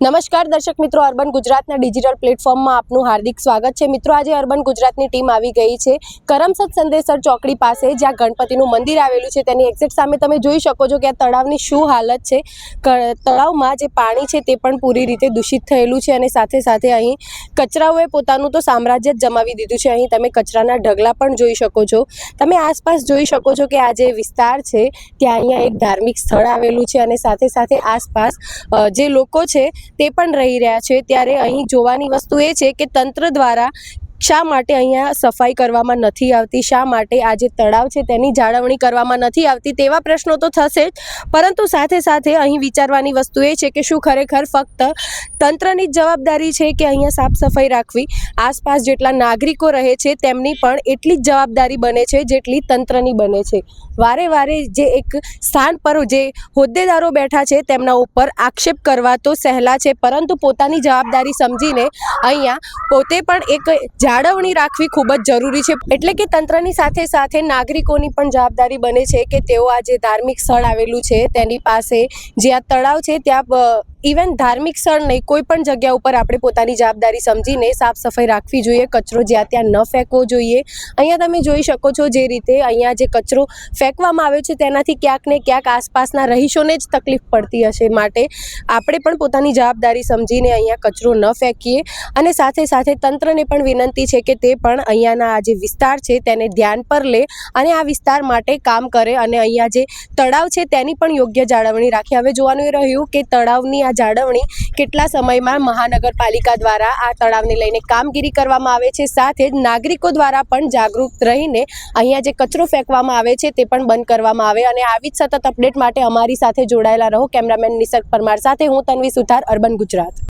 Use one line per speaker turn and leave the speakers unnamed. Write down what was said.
નમસ્કાર દર્શક મિત્રો, અર્બન ગુજરાતના ડિજિટલ પ્લેટફોર્મમાં આપનું હાર્દિક સ્વાગત છે. મિત્રો, આજે અર્બન ગુજરાતની ટીમ આવી ગઈ છે. કરમસદ સંદેશર ચોકડી પાસે જ્યાં ગણપતિનું મંદિર આવેલું છે. તેની એક્ઝેક્ટ સામે તમે જોઈ શકો છો કે આ તળાવની શું હાલત છે. તળાવમાં જે પાણી છે તે પણ પૂરી રીતે દૂષિત થયેલું છે અને સાથે સાથે અહીં કચરાઓએ પોતાનું તો સામ્રાજ્ય જ જમાવી દીધું છે. અહીં તમે કચરાના ઢગલા પણ જોઈ શકો છો. તમે આસપાસ જોઈ શકો છો કે આ જે વિસ્તાર છે, ત્યાં અહીંયા એક ધાર્મિક સ્થળ આવેલું છે અને સાથે સાથે આસપાસ જે લોકો છે તે પણ રહી રહ્યા છે. ત્યારે અહીં જોવાની વસ્તુ એ છે કે તંત્ર દ્વારા શા માટે અહીંયા સફાઈ કરવામાં નથી આવતી? શા માટે આ જે તળાવ છે તેની જાળવણી કરવામાં નથી આવતી? તેવા પ્રશ્નો તો થશે જ. પરંતુ સાથે સાથે અહીં વિચારવાની વસ્તુ એ છે કે શું ખરેખર ફક્ત તંત્રની જ જવાબદારી છે કે અહીંયા સાફ સફાઈ રાખવી? આસપાસ જેટલા નાગરિકો રહે છે તેમની પણ એટલી જ જવાબદારી બને છે જેટલી તંત્રની બને છે. વારે વારે જે એક સ્થાન પર જે હોદ્દેદારો બેઠા છે તેમના ઉપર આક્ષેપ કરવા તો સહેલા છે, પરંતુ પોતાની જવાબદારી સમજીને અહીંયા પોતે પણ એક જાળવણી રાખવી ખૂબ જ જરૂરી છે. એટલે કે તંત્રની સાથે સાથે નાગરિકોની પણ જવાબદારી બને છે કે તેઓ આ જે ધાર્મિક સ્થળ આવેલું છે તેની પાસે જે આ તળાવ છે, ત્યાં ઇવન ધાર્મિક સ્થળ નહીં, કોઈ પણ જગ્યા ઉપર આપણે પોતાની જવાબદારી સમજીને સાફ સફાઈ રાખવી જોઈએ, કચરો જ્યાં ત્યાં ન ફેંકવો જોઈએ. અહીંયા તમે જોઈ શકો છો જે રીતે અહીંયા જે કચરો ફેંકવામાં આવ્યો છે, તેનાથી ક્યાંક ને ક્યાંક આસપાસના રહીશોને જ તકલીફ પડતી હશે માટે આપણે પણ પોતાની જવાબદારી સમજીને અહીંયા કચરો ન ફેંકીએ. અને સાથે સાથે તંત્રને પણ વિનંતી છે કે તે પણ અહીંયાના આ જે વિસ્તાર છે, તેને ધ્યાન પર લે અને આ વિસ્તાર માટે કામ કરે અને અહીંયા જે તળાવ છે, તેની પણ યોગ્ય જાળવણી રાખે. હવે જોવાનું એ રહ્યું કે તળાવની આ જાળવણી કેટલા સમયમાં મહાનગરપાલિકા દ્વારા આ તળાવને લઈને કામગીરી કરવામાં આવે છે? સાથે જ નાગરિકો દ્વારા પણ જાગૃત રહીને અહીંયા જે કચરો ફેંકવામાં આવે છે તે પણ બંધ કરવામાં આવે અને આવી જ સતત અપડેટ માટે અમારી સાથે જોડાયેલા રહો. કેમેરામેન નિસર્ગ પરમાર સાથે હું તન્વી સુથાર, અર્બન ગુજરાત.